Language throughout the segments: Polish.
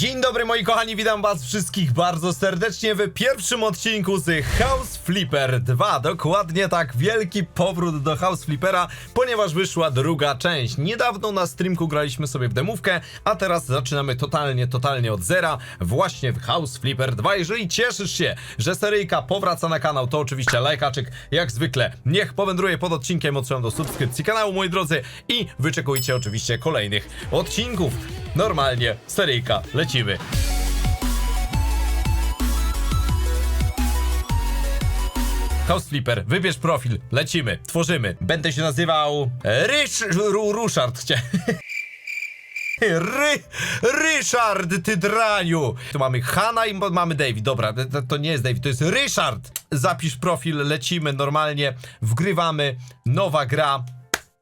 Dzień dobry moi kochani, witam was wszystkich bardzo serdecznie w pierwszym odcinku z House Flipper 2. Dokładnie tak, wielki powrót do House Flippera, ponieważ wyszła druga część. Niedawno na streamku graliśmy sobie w demówkę, a teraz zaczynamy totalnie, totalnie od zera właśnie w House Flipper 2. Jeżeli cieszysz się, że seryjka powraca na kanał, to oczywiście lajkaczyk jak zwykle. Niech powędruje pod odcinkiem, odsyłam do subskrypcji kanału moi drodzy i wyczekujcie oczywiście kolejnych odcinków. Normalnie, seryjka, lecimy. House Flipper, wybierz profil, lecimy, tworzymy. Będę się nazywał Rysz... Ru, Ruszard. Ry... Ryszard, ty draniu! Tu mamy Hanna i mamy David, dobra, to, to nie jest David, to jest Ryszard! Zapisz profil, lecimy normalnie, wgrywamy, nowa gra,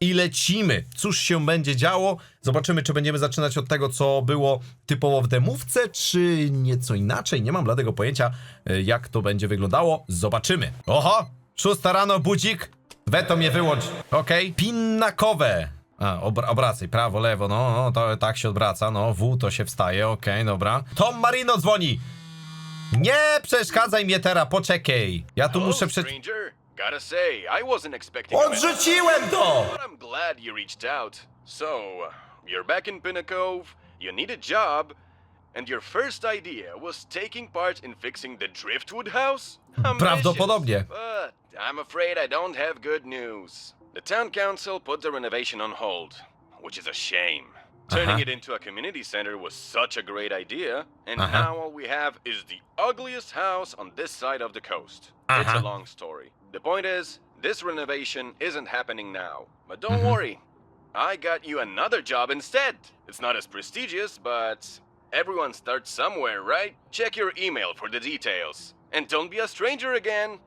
i lecimy. Cóż się będzie działo? Zobaczymy, czy będziemy zaczynać od tego, co było typowo w demówce, czy nieco inaczej. Nie mam bladego pojęcia, e, jak to będzie wyglądało. Zobaczymy. Oho! Szósta rano, budzik. Weto mnie wyłącz. Okej. Pinnakowe. A, obra obracaj, prawo, lewo, no, no, to tak się odwraca, no, W to się wstaje, okej, dobra. Tom Marino dzwoni! Nie przeszkadzaj mnie teraz, poczekaj. Ja tu muszę przed... Gotta say, I wasn't expecting Odrzuciłem to! but I'm glad you reached out. So, you're back in Pinnacove, you need a job, and your first idea was taking part in fixing the Driftwood house? Ambitious, Prawdopodobnie. But I'm afraid I don't have good news. The town council put the renovation on hold, which is a shame. Turning Uh-huh. it into a community center was such a great idea, and Uh-huh. now all we have is the ugliest house on this side of the coast. It's a Uh-huh. long story. The point is, this renovation isn't happening now. But don't Mhm. worry, I got you another job instead. It's not as prestigious, but everyone starts somewhere, right? Check your email for the details. And don't be a stranger again.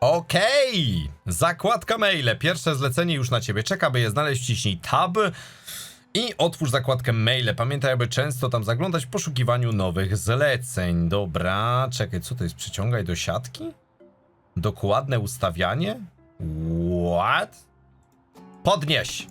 Okej! Zakładka maile. Pierwsze zlecenie już na ciebie czeka, by je znaleźć. Wciśnij tab i otwórz zakładkę maile. Pamiętaj, aby często tam zaglądać w poszukiwaniu nowych zleceń. Dobra, czekaj, co to jest? Przyciągaj do siatki? Dokładne ustawianie? What? Podnieś!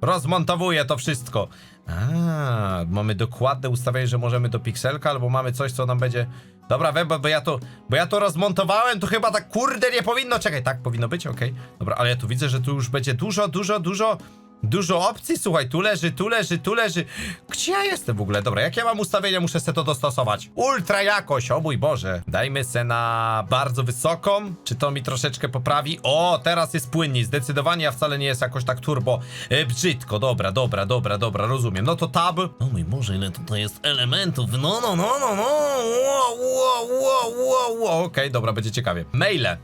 Rozmontowuję to wszystko. A, mamy dokładne ustawienie, że możemy do pikselka, albo mamy coś, co nam będzie. Dobra, we, bo, ja to. Bo ja to rozmontowałem, to chyba tak kurde nie powinno. Czekaj, tak powinno być, okej. Dobra, ale ja tu widzę, że tu już będzie dużo, dużo, dużo. Dużo opcji, słuchaj, tu leży, tu leży, tu leży. Gdzie ja jestem w ogóle? Dobra, jak ja mam ustawienia, muszę se to dostosować. Ultra jakość, o mój Boże. Dajmy se na bardzo wysoką. Czy to mi troszeczkę poprawi? O, teraz jest płynniej, zdecydowanie, a wcale nie jest jakoś tak turbo e, brzydko. Dobra, dobra, dobra, dobra, rozumiem. No to tab. O mój Boże, ile tutaj jest elementów. No, no, no, no, no. Wow, wow, wow, wow, wow. Okej, dobra, będzie ciekawie. Maile.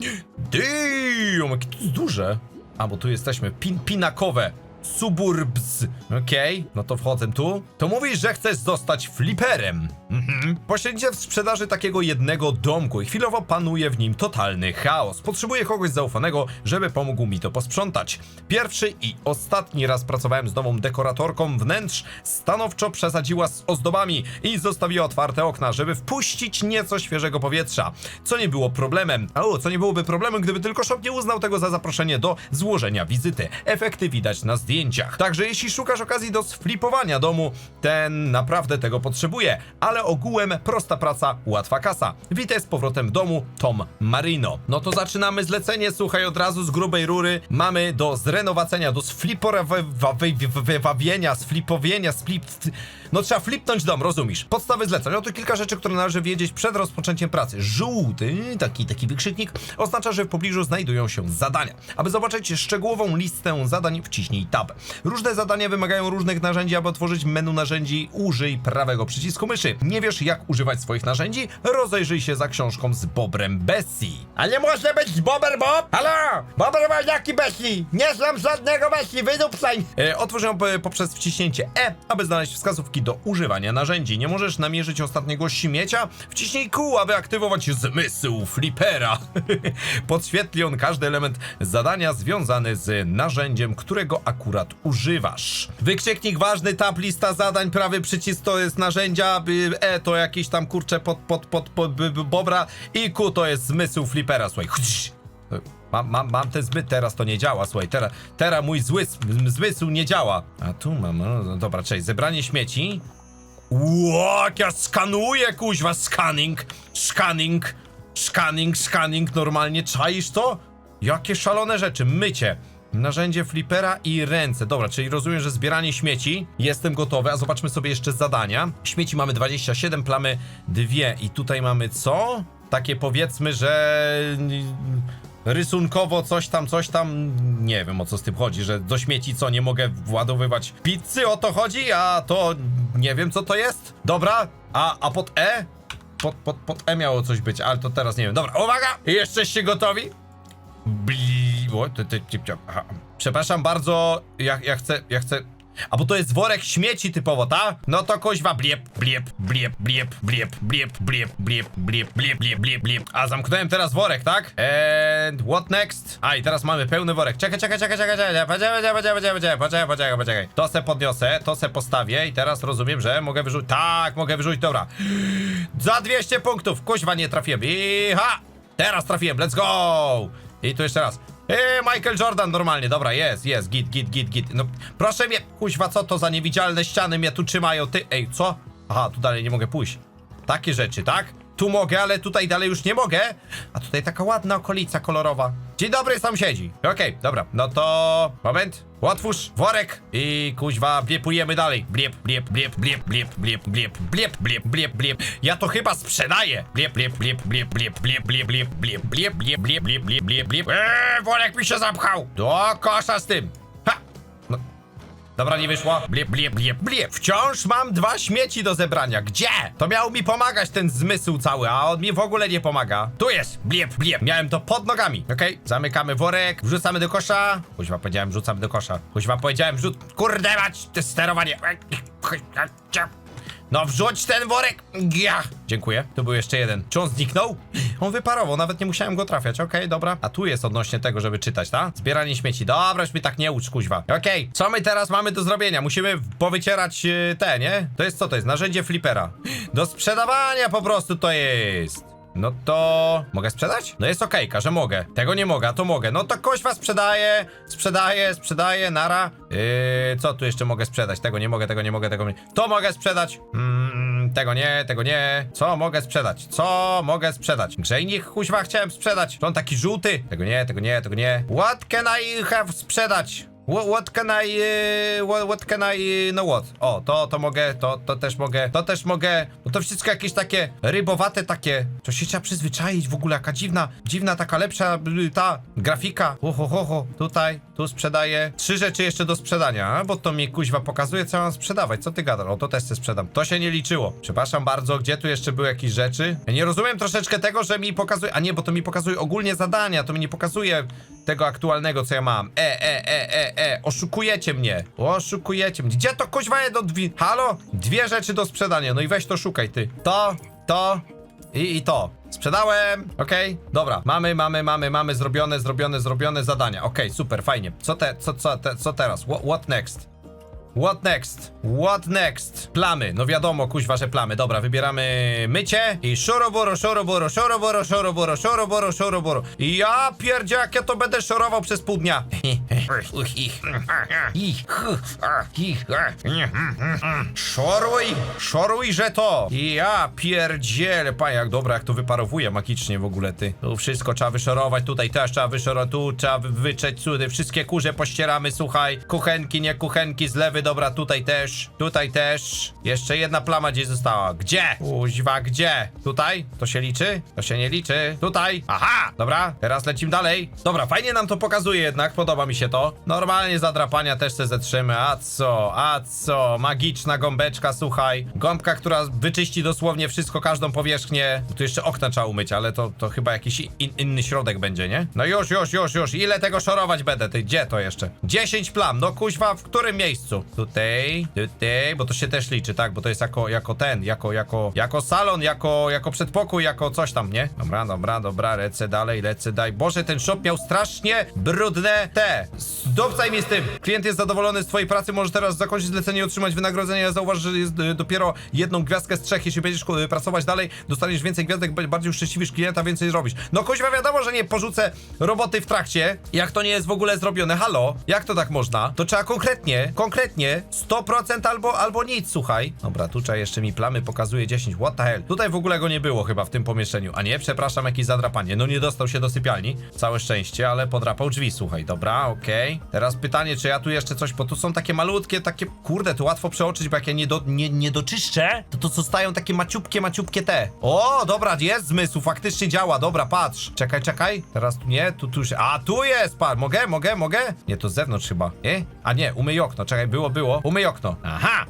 Damn, jakie to jest duże. A, bo tu jesteśmy. Pin pinakowe. Suburbs. Okej, no to wchodzę tu. To mówisz, że chcesz zostać fliperem. Mhm. W sprzedaży takiego jednego domku i chwilowo panuje w nim totalny chaos. Potrzebuję kogoś zaufanego, żeby pomógł mi to posprzątać. Pierwszy i ostatni raz pracowałem z nową dekoratorką wnętrz. Stanowczo przesadziła z ozdobami i zostawiła otwarte okna, żeby wpuścić nieco świeżego powietrza. Co nie było problemem. O, co nie byłoby problemem, gdyby tylko shop nie uznał tego za zaproszenie do złożenia wizyty. Efekty widać na zdjęciach. Także jeśli szukasz okazji do sflipowania domu, ten naprawdę tego potrzebuje. Ale ogółem prosta praca, łatwa kasa. Witaj z powrotem w domu, Tom Marino. No to zaczynamy zlecenie, słuchaj, od razu z grubej rury. Mamy do zrenowacenia, do sflipowawienia, sflipowienia, sflip... No trzeba flipnąć dom, rozumiesz? Podstawy zleceń. No to kilka rzeczy, które należy wiedzieć przed rozpoczęciem pracy. Żółty, taki, taki wykrzyknik, oznacza, że w pobliżu znajdują się zadania. Aby zobaczyć szczegółową listę zadań, wciśnij tab. Różne zadania wymagają różnych narzędzi, aby otworzyć menu narzędzi, użyj prawego przycisku myszy. Nie wiesz, jak używać swoich narzędzi? Rozejrzyj się za książką z Bobrem Bessie. A nie może być Bober Bob? Halo? Bober Bob jaki Bessi? Nie znam żadnego Bessi, wydupcań! E, otwórz ją po- poprzez wciśnięcie E, aby znaleźć wskazówki do używania narzędzi. Nie możesz namierzyć ostatniego śmiecia? Wciśnij kół, aby aktywować zmysł flipera. Podświetli on każdy element zadania związany z narzędziem, którego akurat używasz. Wykrzyknik ważny, tab, lista zadań, prawy przycisk to jest narzędzia, E to jakiś tam kurcze pod, pod, pod, pod, bobra i Q to jest zmysł flipera, słuchaj. Mam, mam, mam ten zmysł, teraz to nie działa, słuchaj, teraz, teraz mój zły, zmysł nie działa. A tu mam, no, no dobra, cześć, zebranie śmieci. Ło, jak ja skanuję, kuźwa, scanning, scanning, scanning, scanning, normalnie, czaisz to? Jakie szalone rzeczy, mycie. Narzędzie flipera i ręce. Dobra, czyli rozumiem, że zbieranie śmieci. Jestem gotowy, a zobaczmy sobie jeszcze zadania. Śmieci mamy 27, plamy 2 i tutaj mamy co? Takie powiedzmy, że rysunkowo coś tam, coś tam, nie wiem o co z tym chodzi, że do śmieci co, nie mogę władowywać pizzy, o to chodzi, a to nie wiem co to jest. Dobra, a, a pod E? Pod, pod, pod E miało coś być, ale to teraz nie wiem. Dobra, uwaga! Jesteście gotowi? Bli... O, ty, ty, ty, ty, aha. Przepraszam bardzo, ja, ja chcę, ja chcę... A bo to jest worek śmieci typowo, ta? No to kuźwa bliep, bliep, bliep, bliep, bliep, bliep, bliep, bliep, bliep, bliep, bliep, bliep, bliep. A zamknąłem teraz worek, tak? And what next? A i teraz mamy pełny worek. Czekaj, czekaj, czekaj, czekaj, czekaj, poczekaj, poczekaj, poczekaj, poczekaj, poczekaj, poczekaj. To se podniosę, to se postawię i teraz rozumiem, że mogę wyrzucić. Tak, mogę wyrzucić, dobra. Za 200 punktów, kuźwa nie trafiłem. I ha! Teraz trafiłem, let's go! I tu jeszcze raz. Eee, Michael Jordan normalnie, dobra, jest, jest, git, git, git, git. No, proszę mnie, kuźwa, co to za niewidzialne ściany mnie tu trzymają, ty, ej, co? Aha, tu dalej nie mogę pójść. Takie rzeczy, tak? Tu mogę, ale tutaj dalej już nie mogę. A tutaj taka ładna okolica kolorowa. Dzień dobry, sąsiedzi. Okej, dobra, no to... Moment. Otwórz worek i kuźwa bliepujemy dalej. Bliep, bliep, bliep, bliep, bliep, bliep, bliep, bliep, bliep, bliep, bliep. Ja to chyba sprzedaję. Bliep, bliep, bliep, bliep, bliep, bliep, bliep, bliep, bliep, bliep, bliep, bliep, bliep, bliep, bliep. Eee, worek mi się zapchał. Do kosza z tym. Dobra, nie wyszło. Bliep, bliep, bliep, bliep. Wciąż mam dwa śmieci do zebrania. Gdzie? To miał mi pomagać ten zmysł cały, a on mi w ogóle nie pomaga. Tu jest. Bliep, bliep. Miałem to pod nogami. Okej, zamykamy worek, wrzucamy do kosza. Kuźwa, powiedziałem, wrzucamy do kosza. Kuźwa, powiedziałem, wrzuc... Kurde mać, te sterowanie. No wrzuć ten worek! Ja! Dziękuję. Tu był jeszcze jeden. Czy on zniknął? On wyparował, nawet nie musiałem go trafiać. Okej, dobra. A tu jest odnośnie tego, żeby czytać, tak? Zbieranie śmieci. Dobra, już mi tak nie ucz, kuźwa. Okej, co my teraz mamy do zrobienia? Musimy powycierać yy, te, nie? To jest co to jest? Narzędzie flipera. Do sprzedawania po prostu to jest. No to... Mogę sprzedać? No jest okejka, że mogę. Tego nie mogę, a to mogę. No to kośwa sprzedaję, sprzedaję, sprzedaję, nara. Yy, co tu jeszcze mogę sprzedać? Tego nie mogę, tego nie mogę, tego nie... To mogę sprzedać. Mm, tego nie, tego nie. Co mogę sprzedać? Co mogę sprzedać? Grzejnik kuźwa chciałem sprzedać. Czy on taki żółty? Tego nie, tego nie, tego nie. What can I have sprzedać? What, what can I, y, what, what can I, no what? O, to, to mogę, to, to też mogę, to też mogę, bo to wszystko jakieś takie rybowate takie, to się trzeba przyzwyczaić w ogóle, jaka dziwna, dziwna taka lepsza y, ta grafika, ho, ho, ho, ho. tutaj, tu sprzedaję, trzy rzeczy jeszcze do sprzedania, bo to mi kuźwa pokazuje, co mam sprzedawać, co ty gadasz, o, to też chcę sprzedam, to się nie liczyło, przepraszam bardzo, gdzie tu jeszcze były jakieś rzeczy? Ja nie rozumiem troszeczkę tego, że mi pokazuje, a nie, bo to mi pokazuje ogólnie zadania, to mi nie pokazuje tego aktualnego, co ja mam, e, e, e, e, e, oszukujecie mnie. Oszukujecie mnie. Gdzie to kuźwa jedno dwie... Halo? Dwie rzeczy do sprzedania, no i weź to szukaj, ty. To, to i, i to. Sprzedałem, okej, dobra. Mamy, mamy, mamy, mamy zrobione, zrobione, zrobione zadania. Okej, super, fajnie. Co te, co, co, te, co teraz? What, what next? What next? What next? Plamy, no wiadomo, kuźwa, że plamy. Dobra, wybieramy mycie i szoroboro, szoroboro, szoroboro, szoroboro, szoroboro, szoroboro. Ja pierdzie, ja to będę szorował przez pół dnia. Szoruj, szoruj, że to. Ja pierdzielę, pa, jak dobra, jak to wyparowuje magicznie w ogóle, ty. Tu wszystko trzeba wyszorować, tutaj też trzeba wyszorować, tu trzeba wy- wyczeć cudy, wszystkie kurze pościeramy, słuchaj. Kuchenki, nie kuchenki, zlewy, dobra, tutaj też, tutaj też. Jeszcze jedna plama gdzieś została. Gdzie? Kuźwa, gdzie? Tutaj? To się liczy? To się nie liczy. Tutaj? Aha! Dobra, teraz lecimy dalej. Dobra, fajnie nam to pokazuje jednak, podoba mi się to. Normalnie zadrapania też se zetrzymy, a co? A co? Magiczna gąbeczka, słuchaj. Gąbka, która wyczyści dosłownie wszystko, każdą powierzchnię. Tu jeszcze okna trzeba umyć, ale to, to chyba jakiś in, inny środek będzie, nie? No już, już, już, już. Ile tego szorować będę? Ty, gdzie to jeszcze? 10 plam. No kuźwa, w którym miejscu? Tutaj, tutaj, bo to się też liczy, tak? Bo to jest jako, jako ten, jako, jako, jako salon, jako, jako przedpokój, jako coś tam, nie? Dobra, dobra, dobra, lecę dalej, lecę dalej. Boże, ten shop miał strasznie brudne te. Zdobcaj mi z tym. Klient jest zadowolony z twojej pracy, możesz teraz zakończyć zlecenie i otrzymać wynagrodzenie. Ja zauważ, że jest y, dopiero jedną gwiazdkę z trzech. Jeśli będziesz y, pracować dalej, dostaniesz więcej gwiazdek, bardziej uszczęśliwisz klienta, więcej zrobisz. No kuźwa, wiadomo, że nie porzucę roboty w trakcie, jak to nie jest w ogóle zrobione. Halo? Jak to tak można? To trzeba konkretnie, konkretnie Świetnie, 100% albo, albo nic, słuchaj. Dobra, tutaj jeszcze mi plamy pokazuje 10, what the hell. Tutaj w ogóle go nie było chyba w tym pomieszczeniu. A nie, przepraszam, jakieś zadrapanie. No nie dostał się do sypialni, całe szczęście, ale podrapał drzwi, słuchaj. Dobra, okej. Teraz pytanie, czy ja tu jeszcze coś, bo tu są takie malutkie, takie, kurde, tu łatwo przeoczyć, bo jak ja nie, do, nie, nie doczyszczę, to to zostają takie maciupkie, maciupkie te. O, dobra, jest zmysł, faktycznie działa, dobra, patrz. Czekaj, czekaj, teraz tu nie, tu, tu już, a tu jest, pan, mogę, mogę, mogę? Nie, to z zewnątrz chyba, nie? A nie, umyj okno, czekaj, było, było, umyj okno. Aha.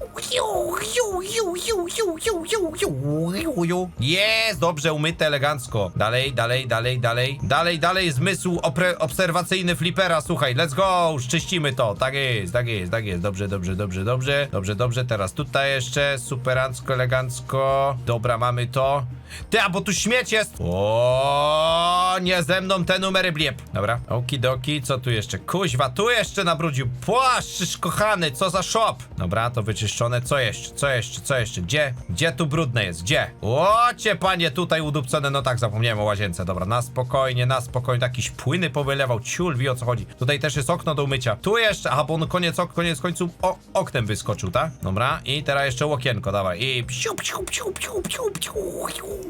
Jest, dobrze, umyte elegancko. Dalej, dalej, dalej, dalej. Dalej, dalej, zmysł obserwacyjny flipera, słuchaj, let's go, czyścimy to. Tak jest, tak jest, tak jest. Dobrze, dobrze, dobrze, dobrze. Dobrze, dobrze, teraz tutaj jeszcze, superancko, elegancko. Dobra, mamy to. Ty, a bo tu śmieć jest! O, nie ze mną te numery blieb. Dobra, okidoki, co tu jeszcze? Kuźwa, tu jeszcze nabrudził. Płaszczysz, kochany, co za shop? Dobra, to wyczyszczone. Co jeszcze? Co jeszcze? Co jeszcze? Gdzie? Gdzie tu brudne jest? Gdzie? Łocie, panie, tutaj udupcone. No tak, zapomniałem o łazience. Dobra, na spokojnie, na spokojnie. Jakieś płyny powylewał. Ciul, wie o co chodzi. Tutaj też jest okno do umycia. Tu jeszcze, aha, bo on koniec, ok, koniec końców o, oknem wyskoczył, tak? Dobra, i teraz jeszcze łokienko, dawaj. I psiu, psiu, psiu, psiu, psiu, psiu.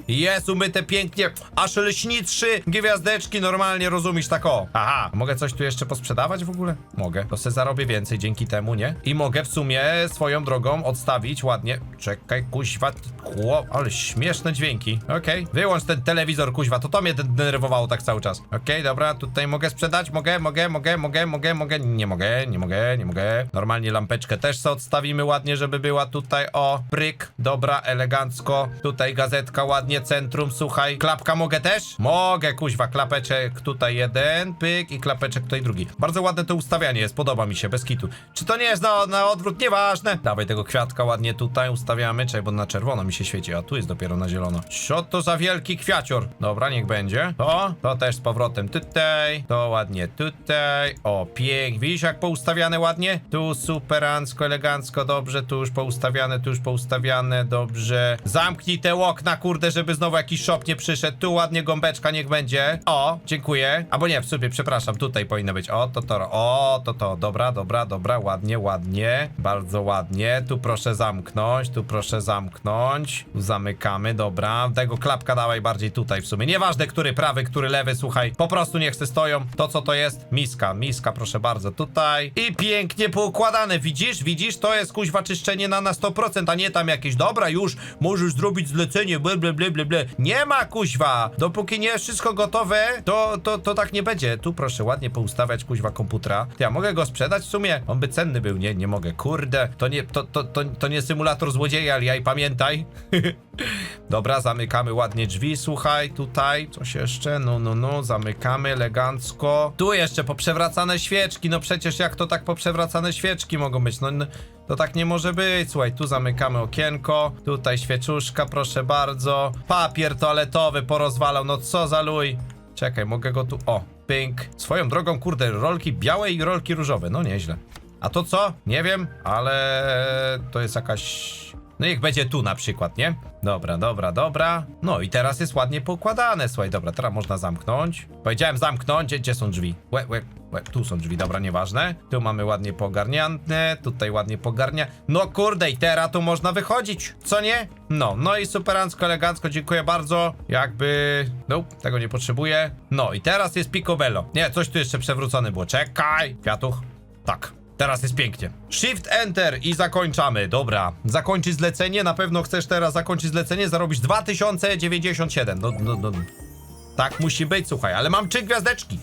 Jest umyte pięknie, aż lśni trzy gwiazdeczki, normalnie rozumiesz tak o. Aha, mogę coś tu jeszcze posprzedawać w ogóle? Mogę, to se zarobię więcej dzięki temu, nie? I mogę w sumie swoją drogą odstawić ładnie. Czekaj, kuźwa, chłop, ale śmieszne dźwięki. Okej, wyłącz ten telewizor, kuźwa, to to mnie denerwowało tak cały czas. Okej, dobra, tutaj mogę sprzedać, mogę, mogę, mogę, mogę, mogę, mogę, nie mogę, nie mogę, nie mogę. Normalnie lampeczkę też sobie odstawimy ładnie, żeby była tutaj, o, bryk, dobra, elegancko. Tutaj gazetka ładnie, centrum, słuchaj. Klapka mogę też? Mogę, kuźwa, klapeczek tutaj jeden, pyk i klapeczek tutaj drugi. Bardzo ładne to ustawianie jest, podoba mi się, bez kitu. Czy to nie jest na, na odwrót? Nieważne. Dawaj tego kwiatka ładnie tutaj ustawiamy, czekaj, bo na czerwono mi się świeci, a tu jest dopiero na zielono. Co to za wielki kwiacior? Dobra, niech będzie. To, to też z powrotem tutaj, to ładnie tutaj. O, pięk, widzisz jak poustawiane ładnie? Tu superancko, elegancko, dobrze, tu już poustawiane, tu już poustawiane, dobrze. Zamknij te okna, kurde, żeby znowu jakiś shop nie przyszedł. Tu ładnie gąbeczka niech będzie. O, dziękuję. Albo nie, w sobie, przepraszam, tutaj powinno być. O, to to, o, to to, dobra, dobra, dobra, ładnie, ładnie. Bardzo ładnie. Tu proszę zamknąć, tu proszę zamknąć. Zamykamy, dobra. Tego klapka dawaj bardziej tutaj w sumie. Nieważne, który prawy, który lewy, słuchaj. Po prostu niech se stoją. To, co to jest? Miska, miska, proszę bardzo, tutaj. I pięknie poukładane, widzisz? Widzisz? To jest kuźwa czyszczenie na, na 100%, a nie tam jakieś, dobra, już możesz zrobić zlecenie, ble, ble, ble, ble. Nie ma kuźwa! Dopóki nie jest wszystko gotowe, to, to, to tak nie będzie. Tu proszę ładnie poustawiać kuźwa komputera. Ja mogę go sprzedać w sumie? On by cenny był, nie? Nie mogę. Kurde, to nie, to, to, to, to nie symulator złodzieja, ale ja i pamiętaj. Dobra, zamykamy ładnie drzwi, słuchaj, tutaj, coś jeszcze, no, no, no, zamykamy elegancko. Tu jeszcze poprzewracane świeczki, no przecież jak to tak poprzewracane świeczki mogą być, no, no to tak nie może być, słuchaj, tu zamykamy okienko, tutaj świeczuszka, proszę bardzo, papier toaletowy porozwalał, no co za luj. Czekaj, mogę go tu, o, pink. Swoją drogą, kurde, rolki białe i rolki różowe, no nieźle. A to co? Nie wiem, ale to jest jakaś... No niech będzie tu na przykład, nie? Dobra, dobra, dobra. No i teraz jest ładnie poukładane, słuchaj, dobra, teraz można zamknąć. Powiedziałem zamknąć, gdzie, gdzie są drzwi? Łe, łe, łe, tu są drzwi, dobra, nieważne. Tu mamy ładnie pogarniane, tutaj ładnie pogarnia. No kurde, i teraz tu można wychodzić, co nie? No, no i superancko, elegancko, dziękuję bardzo. Jakby... No, tego nie potrzebuję. No i teraz jest picobello. Nie, coś tu jeszcze przewrócone było. Czekaj, kwiatuch. Tak. Teraz jest pięknie. Shift Enter i zakończamy. Dobra. Zakończyć zlecenie. Na pewno chcesz teraz zakończyć zlecenie, zarobić 2097. No, no, no. Tak musi być, słuchaj, ale mam trzy gwiazdeczki.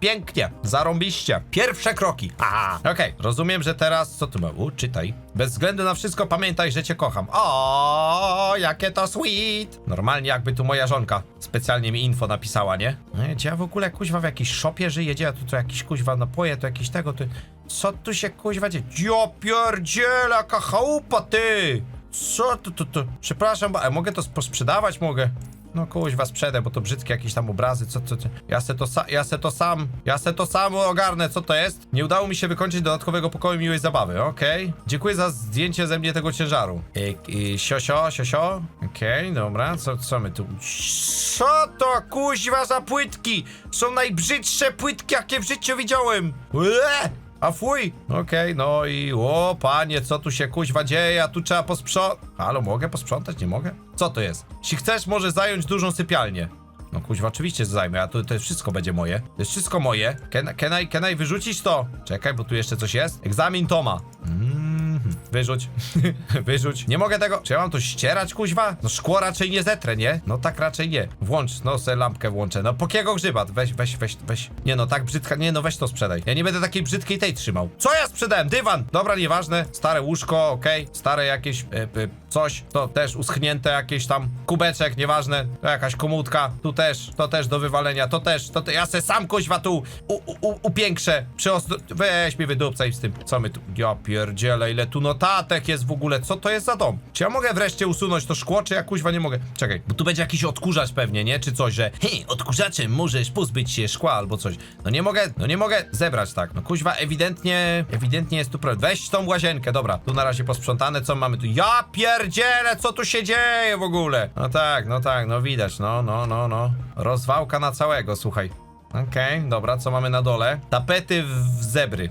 Pięknie, zarąbiście. Pierwsze kroki. Aha, okej. Rozumiem, że teraz. Co tu ma? U, czytaj. Bez względu na wszystko pamiętaj, że cię kocham. O, jakie to sweet. Normalnie jakby tu moja żonka specjalnie mi info napisała, nie? Gdzie ja w ogóle kuźwa w jakiejś szopie żyję? Gdzie ja tu, tu jakiś kuźwa napoje, to jakiś tego, ty. Co tu się kuźwa dzieje? Ja pierdziele, jaka chałupa, ty! Co tu, tu, tu? Przepraszam, bo, a mogę to posprzedawać? Mogę. No kuźwa sprzedaj, bo to brzydkie jakieś tam obrazy, co, co, co. Ja se to, sa- ja se to sam, ja se to sam ogarnę, co to jest? Nie udało mi się wykończyć dodatkowego pokoju miłej zabawy, okej. Dziękuję za zdjęcie ze mnie tego ciężaru. I, i siosio, siosio, okej, dobra, co, co my tu? Co to kuźwa za płytki? Są najbrzydsze płytki, jakie w życiu widziałem. Ue! A fuj! Okej, no i o panie, co tu się kuźwa dzieje, a tu trzeba posprzątać. Halo, mogę posprzątać? Nie mogę? Co to jest? Jeśli chcesz, może zająć dużą sypialnię. No kuźwa, oczywiście zajmę, a to, to wszystko będzie moje. To jest wszystko moje. Can, can, wyrzucić to? Czekaj, bo tu jeszcze coś jest. Egzamin Toma. Mhm. Wyrzuć. Wyrzuć. Nie mogę tego. Czy ja mam to ścierać, kuźwa? No szkło raczej nie zetrę, nie? No tak raczej nie. Włącz, no se lampkę włączę. No pokiego grzyba? Weź, weź, weź, weź. Nie no, tak brzydka. Nie no, weź to sprzedaj. Ja nie będę takiej brzydkiej tej trzymał. Co ja sprzedałem? Dywan. Dobra, nieważne. Stare łóżko, okej. Stare jakieś e, e, coś. To też uschnięte jakieś tam kubeczek, nieważne. To jakaś komódka. Tu też. To też do wywalenia. To też. To te, ja se sam kuźwa tu u, u, u, upiększę. Przyostro... Weź mi wydupcaj z tym. Co my tu... Ja pierdzielę, ile tu notatek jest w ogóle. Co to jest za dom? Czy ja mogę wreszcie usunąć to szkło, czy ja kuźwa nie mogę? Czekaj, bo tu będzie jakiś odkurzacz pewnie, nie? Czy coś, że hej, odkurzaczem możesz pozbyć się szkła albo coś. No nie mogę, no nie mogę zebrać tak. No kuźwa, ewidentnie, ewidentnie jest tu problem. Weź tą łazienkę, dobra. Tu na razie posprzątane, co mamy tu? Ja pierdzielę, co tu się dzieje w ogóle? No tak, no tak, no widać, no, no, no, no. Rozwałka na całego, słuchaj. Okej, dobra, co mamy na dole? Tapety w zebry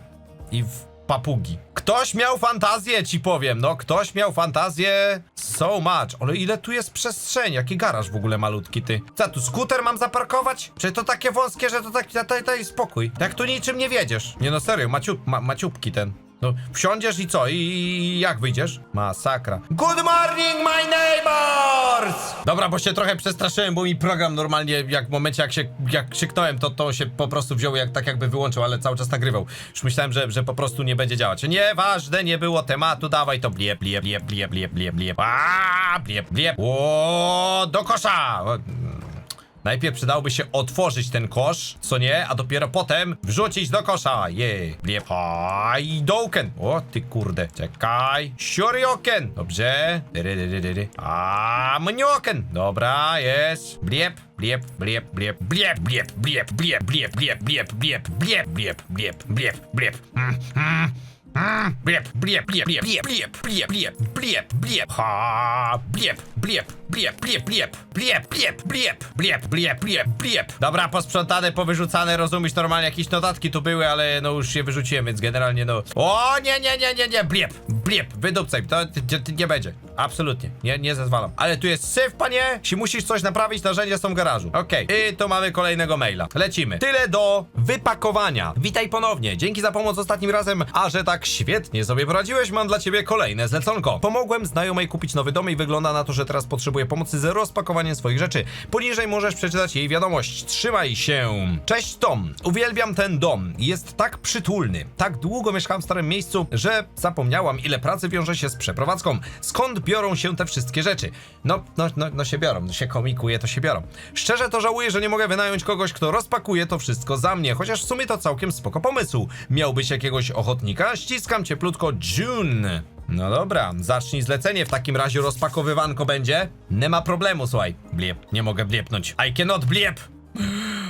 i w papugi. Ktoś miał fantazję, ci powiem, no, ktoś miał fantazję so much. Ale ile tu jest przestrzeni, jaki garaż w ogóle malutki, ty. Co, tu skuter mam zaparkować? Przecież to takie wąskie, że to tak, daj, daj spokój. Tak tu niczym nie wiedziesz. Nie no, serio, maciup, ma, maciupki ten. No, wsiądziesz i co? I, I jak wyjdziesz? Masakra. Good morning, my neighbors! Dobra, bo się trochę przestraszyłem, bo mi program normalnie, jak w momencie jak się, jak krzyknąłem, to to się po prostu wziął, jak tak jakby wyłączył, ale cały czas nagrywał. Już myślałem, że, że po prostu nie będzie działać. Nieważne, nie było tematu, dawaj to blieb, blieb, blieb, blieb, blieb, blieb, blieb. Aaa, blieb, blieb. O, do kosza! Najpierw przydałoby się otworzyć ten kosz, co nie, a dopiero potem wrzucić do kosza. Je, blieb, i dołken. O, ty kurde, czekaj. Siorioken. Dobrze. A, mnioken. Dobra, jest. Blieb, blieb, blieb, blieb, blieb, blieb, blieb, blieb, blieb, blieb, blieb, blieb, blieb, blieb, blieb, blieb, blieb. Mm, mm. Mm, Blieb, blieb, blieb, blieb, blieb, blieb, blieb, blieb, blieb, blieb, ha, blieb, blieb, blieb, blieb, blieb, blieb, blieb, blieb, blieb, blieb, blieb, blieb. Dobra, posprzątane, powyrzucane, rozumiesz, normalnie jakieś notatki tu były, ale no już je wyrzuciłem, więc generalnie no... O, nie, nie, nie, nie, nie, blieb, blieb, wydupcaj, to nie będzie. Absolutnie, nie, nie zezwalam. Ale tu jest syf, panie, jeśli musisz coś naprawić, narzędzia są w garażu. Okej, i tu mamy kolejnego maila. Lecimy. Tyle do wypakowania. Witaj ponownie, dzięki za pomoc ostatnim razem, a że tak świetnie sobie poradziłeś, mam dla ciebie kolejne zleconko. Pomogłem znajomej kupić nowy dom i wygląda na to, że teraz potrzebuje pomocy z rozpakowaniem swoich rzeczy. Poniżej możesz przeczytać jej wiadomość. Trzymaj się. Cześć Tom, uwielbiam ten dom. Jest tak przytulny. Tak długo mieszkam w starym miejscu, że zapomniałam ile pracy wiąże się z przeprowadzką. Skąd biorą się te wszystkie rzeczy? No, no, no, no się biorą. No się komikuje, to się biorą. Szczerze to żałuję, że nie mogę wynająć kogoś, kto rozpakuje to wszystko za mnie, chociaż w sumie to całkiem spoko pomysł. Miałbyś jakiegoś ochotnika? Ściskam cieplutko June. No dobra, zacznij zlecenie, w takim razie rozpakowywanko będzie. Nie ma problemu, słuchaj. Bliep, nie mogę bliepnąć. I cannot bliep!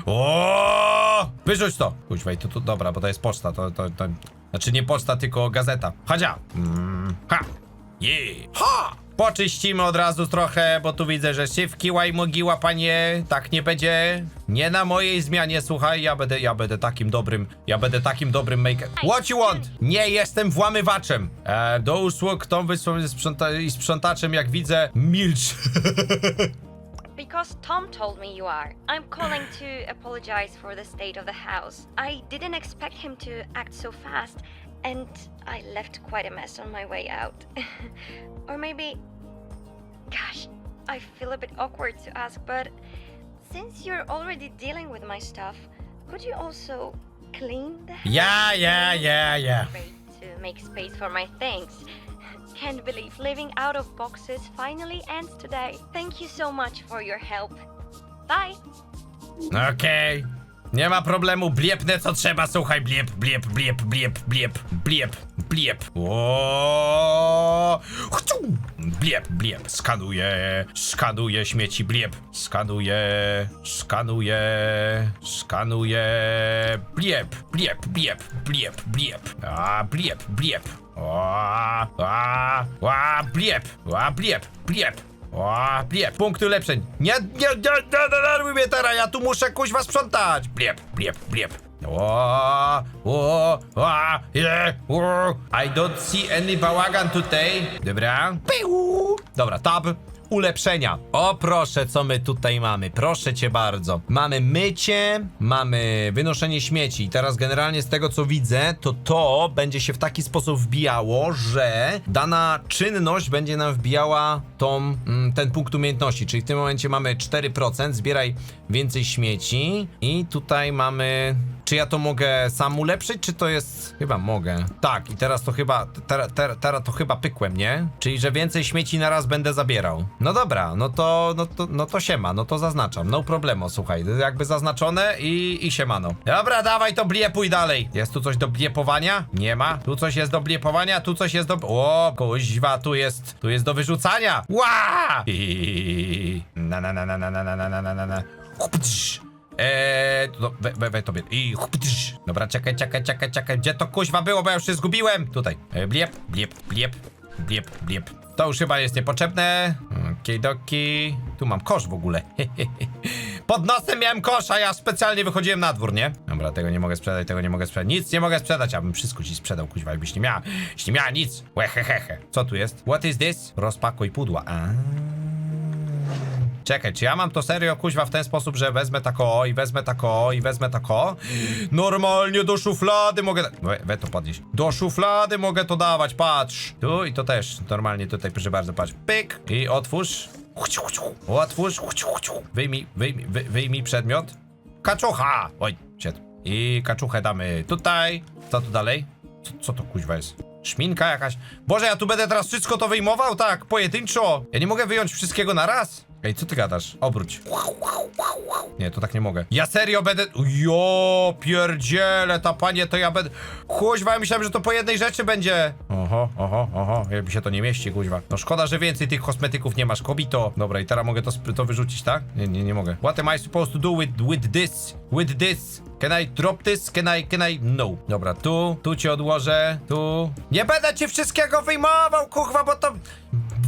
O! Wyrzuć to! Kuźwa, to, to dobra, bo to jest poczta, to, to, to... Znaczy nie poczta, tylko gazeta. Chadzia! Mm, ha! Je! Ha! Poczyścimy od razu trochę, bo tu widzę, że szywki łajmogiła, panie. Tak nie będzie. Nie na mojej zmianie, słuchaj, ja będę, ja będę takim dobrym, ja będę takim dobrym maker. What you want? Nie jestem włamywaczem. E, do usług tą wysłą sprząta i sprzątaczem, jak widzę, milcz. Because Tom told me you are. I'm calling to apologize for the state of the house. I didn't expect him to act so fast, and I left quite a mess on my way out. or maybe. Gosh, I feel a bit awkward to ask, but since you're already dealing with my stuff, could you also clean the house? Yeah, yeah, yeah, yeah. To make space for my things. Can't believe living out of boxes finally ends today. Thank you so much for your help. Bye. Okej. Nie ma problemu, bliepnę co trzeba, słuchaj, bliep, bliep, bliep, bliep, bliep, bliep, bliep. O, Chciu! Bliep, bliep, skanuję, skanuję śmieci, bliep, skanuję, skanuję, skanuję, bliep, bliep, bliep, bliep, bliep, a, bliep, bliep, o, a, a, bliep, a, bliep, bliep. O, bliep, punkty ulepszeń. Nie, nie, nie, nie denerwuj mnie teraz, ja tu muszę kuźwa sprzątać. Bliep, bliep, bliep. O, o, o, je, o. I don't see any bałagan tutaj. Dobra. Piu. Dobra, tab. Ulepszenia. O proszę, co my tutaj mamy? Proszę cię bardzo. Mamy mycie, mamy wynoszenie śmieci. I teraz generalnie z tego co widzę, to to będzie się w taki sposób wbijało, że dana czynność będzie nam wbijała tą, mm, ten punkt umiejętności. Czyli w tym momencie mamy 4%, zbieraj więcej śmieci. I tutaj mamy czy ja to mogę sam ulepszyć, czy to jest... Chyba mogę. Tak, i teraz to chyba... Teraz ter, teraz to chyba pykłem, nie? Czyli, że więcej śmieci na raz będę zabierał. No dobra, no to... No to, no to siema, no to zaznaczam. No problemo, słuchaj. Jakby zaznaczone i, i siemano. Dobra, dawaj to bliepuj dalej. Jest tu coś do bliepowania? Nie ma. Tu coś jest do bliepowania, tu coś jest do... O, kuźwa, tu jest... Tu jest do wyrzucania. Ła! I... Na na na na na na na na na na na. Eee, to we, we, we tobie. I. Dobra, czekaj, czekaj, czekaj, czekaj. Gdzie to kuźwa było, bo ja już się zgubiłem? Tutaj. E, bliep, bliep, bliep, bliep, bliep. To już chyba jest niepotrzebne. Okidoki. Tu mam kosz w ogóle. Pod nosem miałem kosza, ja specjalnie wychodziłem na dwór, nie? Dobra, tego nie mogę sprzedać, tego nie mogę sprzedać. Nic nie mogę sprzedać, a bym wszystko ci sprzedał, kuźwa, jakbyś nie miała. Jeśli miała nic. Łehehehe. Co tu jest? What is this? Rozpakuj pudła. A. Czekaj, czy ja mam to serio kuźwa w ten sposób, że wezmę tako i wezmę tako i wezmę tako? Normalnie do szuflady mogę... We, we to podnieść. Do szuflady mogę to dawać, patrz. Tu i to też. Normalnie tutaj, proszę bardzo, patrz. Pyk i otwórz. Otwórz. Wyjmij, wyjmij, wy, wyjmij przedmiot. Kaczucha! Oj, shit. I kaczuchę damy tutaj. Co tu dalej? Co, co to kuźwa jest? Szminka jakaś. Boże, ja tu będę teraz wszystko to wyjmował, tak, pojedynczo. Ja nie mogę wyjąć wszystkiego na raz. Ej, co ty gadasz? Obróć. Nie, to tak nie mogę. Ja serio będę... Jo, pierdziele, ta panie, to ja będę... Kuźwa, ja myślałem, że to po jednej rzeczy będzie. Oho, oho, oho, jakby się to nie mieści, kuźwa. No szkoda, że więcej tych kosmetyków nie masz, kobito. Dobra, i teraz mogę to, to wyrzucić, tak? Nie, nie, nie mogę. What am I supposed to do with, with this? With this? Can I drop this? Can I, can I? No. Dobra, tu, tu cię odłożę, tu. Nie będę ci wszystkiego wyjmował, kuchwa, bo to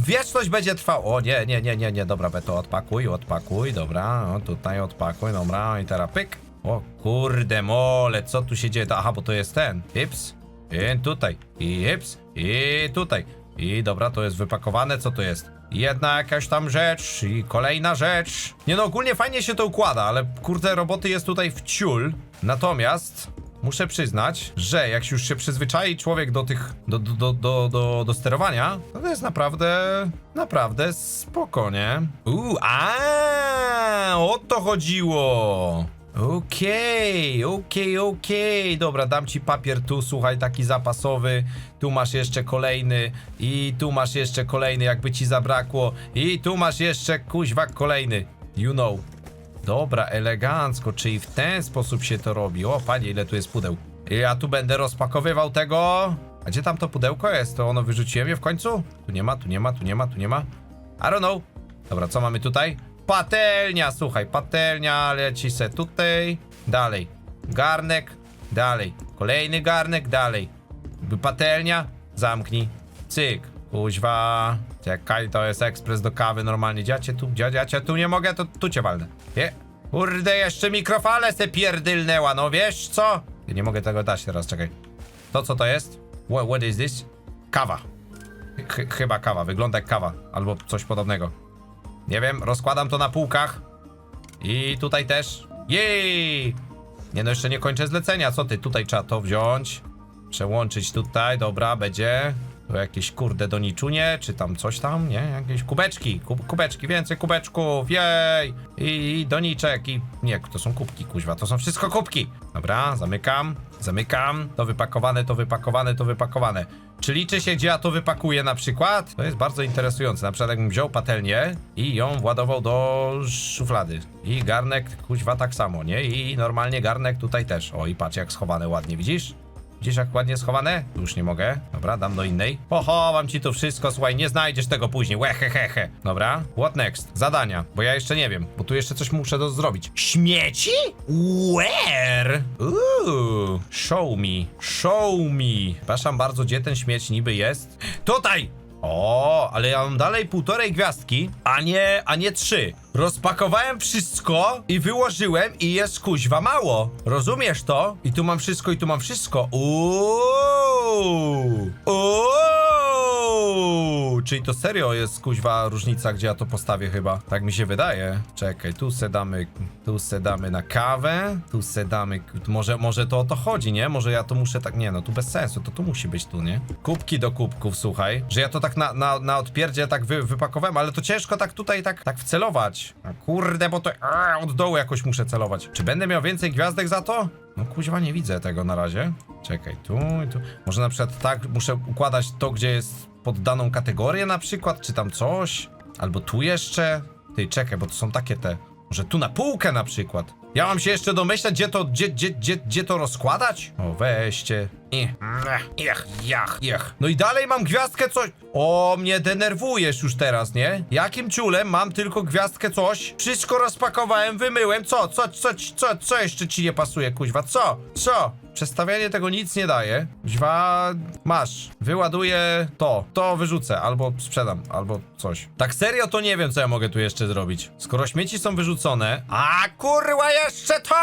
wieczność będzie trwało. O nie, nie, nie, nie, nie, dobra, to odpakuj, odpakuj, dobra, o, tutaj odpakuj, dobra, i teraz pyk. O kurde mole, co tu się dzieje? Aha, bo to jest ten. Ips, i tutaj, i ips, i tutaj. I dobra, to jest wypakowane, co to jest? Jedna jakaś tam rzecz i kolejna rzecz. Nie no, ogólnie fajnie się to układa, ale kurde, roboty jest tutaj w ciul. Natomiast muszę przyznać, że jak już się przyzwyczai człowiek do tych, do, do, do, do, do, sterowania, to, to jest naprawdę, naprawdę spoko, nie? Uuu, a, o to chodziło. Okej, okej, okej. Dobra, dam ci papier tu, słuchaj, taki zapasowy. Tu masz jeszcze kolejny i tu masz jeszcze kolejny, jakby ci zabrakło. I tu masz jeszcze kuźwa kolejny. You know. Dobra, elegancko, czyli w ten sposób się to robi. O, panie, ile tu jest pudeł. Ja tu będę rozpakowywał tego. A gdzie tam to pudełko jest? To ono wyrzuciłem je w końcu? Tu nie ma, tu nie ma, tu nie ma, tu nie ma. I don't know. Dobra, co mamy tutaj? Patelnia, słuchaj, patelnia leci se tutaj. Dalej. Garnek, dalej. Kolejny garnek, dalej. Patelnia, zamknij. Cyk. Kuźwa. Czekaj, to jest ekspres do kawy normalnie. Dziacie tu, dzia, dziacie tu nie mogę, to tu cię walnę. Nie. Kurde, jeszcze mikrofale se pierdylnęła, no wiesz co? Ja nie mogę tego dać teraz, czekaj. To co to jest? What, what is this? Kawa. Ch chyba kawa, wygląda jak kawa. Albo coś podobnego. Nie wiem, rozkładam to na półkach. I tutaj też. Jej! Nie no, jeszcze nie kończę zlecenia. Co ty? Tutaj trzeba to wziąć. Przełączyć tutaj, dobra, będzie. To jakieś kurde doniczunie, czy tam coś tam, nie? Jakieś kubeczki, kub, kubeczki, więcej kubeczków, jej! I, I doniczek, i... Nie, to są kubki, kuźwa, to są wszystko kubki! Dobra, zamykam, zamykam. To wypakowane, to wypakowane, to wypakowane. Czy liczy się, gdzie ja to wypakuję na przykład? To jest bardzo interesujące. Na przykład jakbym wziął patelnię i ją władował do szuflady. I garnek, kuźwa, tak samo, nie? I normalnie garnek tutaj też. O, i patrz jak schowane ładnie, widzisz? Widzisz jak ładnie schowane? Już nie mogę. Dobra, dam do innej. Pochowam ci tu wszystko, słuchaj, nie znajdziesz tego później. Łehehehe. Dobra, what next? Zadania, bo ja jeszcze nie wiem, bo tu jeszcze coś muszę do zrobić. Śmieci? Where? Uuu, show me, show me. Przepraszam bardzo, gdzie ten śmieć niby jest? Tutaj! O, ale ja mam dalej półtorej gwiazdki, a nie, a nie trzy. Rozpakowałem wszystko i wyłożyłem i jest kuźwa mało. Rozumiesz to? I tu mam wszystko, i tu mam wszystko. Uuu! Uuu! Czyli to serio jest kuźwa różnica, gdzie ja to postawię chyba. Tak mi się wydaje. Czekaj, tu se damy, tu se damy na kawę, tu se damy, może, może to o to chodzi, nie? Może ja to muszę tak, nie no, tu bez sensu, to tu musi być tu, nie? Kubki do kubków, słuchaj, że ja to tak na, na, na odpierdzie tak wy, wypakowałem, ale to ciężko tak tutaj tak, tak wcelować. A kurde, bo to a, od dołu jakoś muszę celować. Czy będę miał więcej gwiazdek za to? No kuźwa nie widzę tego na razie. Czekaj, tu i tu. Może na przykład tak muszę układać to, gdzie jest pod daną kategorię na przykład, czy tam coś. Albo tu jeszcze. Ty, czekaj, bo to są takie te. Może tu na półkę na przykład. Ja mam się jeszcze domyślać, gdzie to, gdzie, gdzie, gdzie, gdzie to rozkładać? O, weźcie. I, jach, jach, jach. No i dalej mam gwiazdkę coś. O, mnie denerwujesz już teraz, nie? Jakim ciulem mam tylko gwiazdkę coś? Wszystko rozpakowałem, wymyłem. Co, co, co, co, co jeszcze ci nie pasuje, kuźwa? Co? Co? Przestawianie tego nic nie daje. Kuźwa, masz. Wyładuję to. To wyrzucę, albo sprzedam, albo coś. Tak serio to nie wiem, co ja mogę tu jeszcze zrobić. Skoro śmieci są wyrzucone. A kurwa, jeszcze to!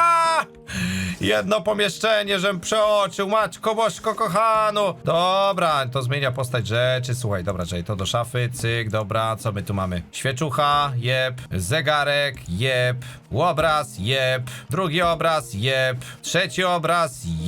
Jedno pomieszczenie, żem przeoczył, Maćko Bożko kochano. Dobra, to zmienia postać rzeczy. Słuchaj, dobra, czyli to do szafy, cyk, dobra, co my tu mamy? Świeczucha, jeb, zegarek, jeb, obraz, jeb, drugi obraz, jeb, trzeci obraz, jeb.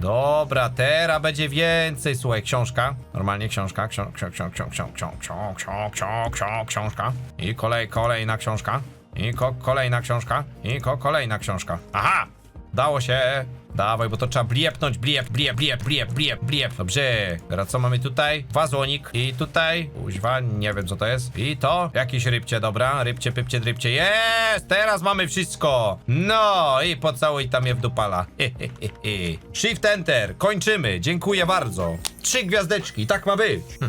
Dobra, teraz będzie więcej. Słuchaj, książka. Normalnie książka, książ, książ, książ, książ, książ, książ, książ, książ, książ, książ, książka. I kolej, kolejna książka. I ko, kolejna książka. I ko, kolejna książka. Aha! Dało się. Dawaj, bo to trzeba bliepnąć, bliep, bliep, bliep, bliep, bliep, bliep. Dobrze. Teraz co mamy tutaj? Wazonik. I tutaj, uźwa, nie wiem co to jest. I to, jakieś rybcie, dobra. Rybcie, pypcie, drybcie. Jest! Teraz mamy wszystko. No i pocałuj tam je w dupala. Shift Enter. Kończymy. Dziękuję bardzo. Trzy gwiazdeczki, tak ma być.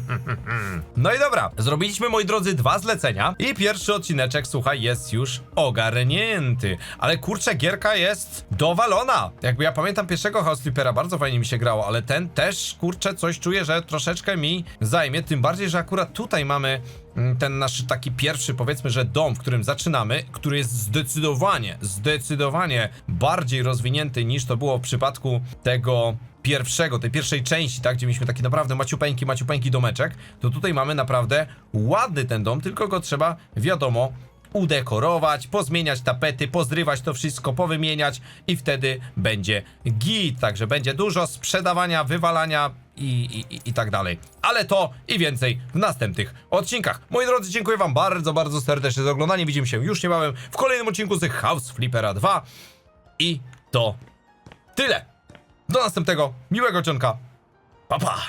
No i dobra, zrobiliśmy moi drodzy dwa zlecenia i pierwszy odcineczek, słuchaj, jest już ogarnięty. Ale kurczę, gierka jest dowalona. Jakby ja pamiętam pierwszego House Flippera, bardzo fajnie mi się grało, ale ten też, kurczę, coś czuję, że troszeczkę mi zajmie. Tym bardziej, że akurat tutaj mamy mm, ten nasz taki pierwszy, powiedzmy, że dom, w którym zaczynamy, który jest zdecydowanie, zdecydowanie bardziej rozwinięty niż to było w przypadku tego pierwszego, tej pierwszej części, tak, gdzie mieliśmy taki naprawdę maciupeńki, maciupeńki domeczek, to tutaj mamy naprawdę ładny ten dom, tylko go trzeba, wiadomo, udekorować, pozmieniać tapety, pozrywać to wszystko, powymieniać i wtedy będzie git, także będzie dużo sprzedawania, wywalania i, i, i, tak dalej. Ale to i więcej w następnych odcinkach. Moi drodzy, dziękuję wam bardzo, bardzo serdecznie za oglądanie. Widzimy się już niebawem w kolejnym odcinku z House Flippera 2 i to tyle. Do następnego miłego czonka. Pa pa!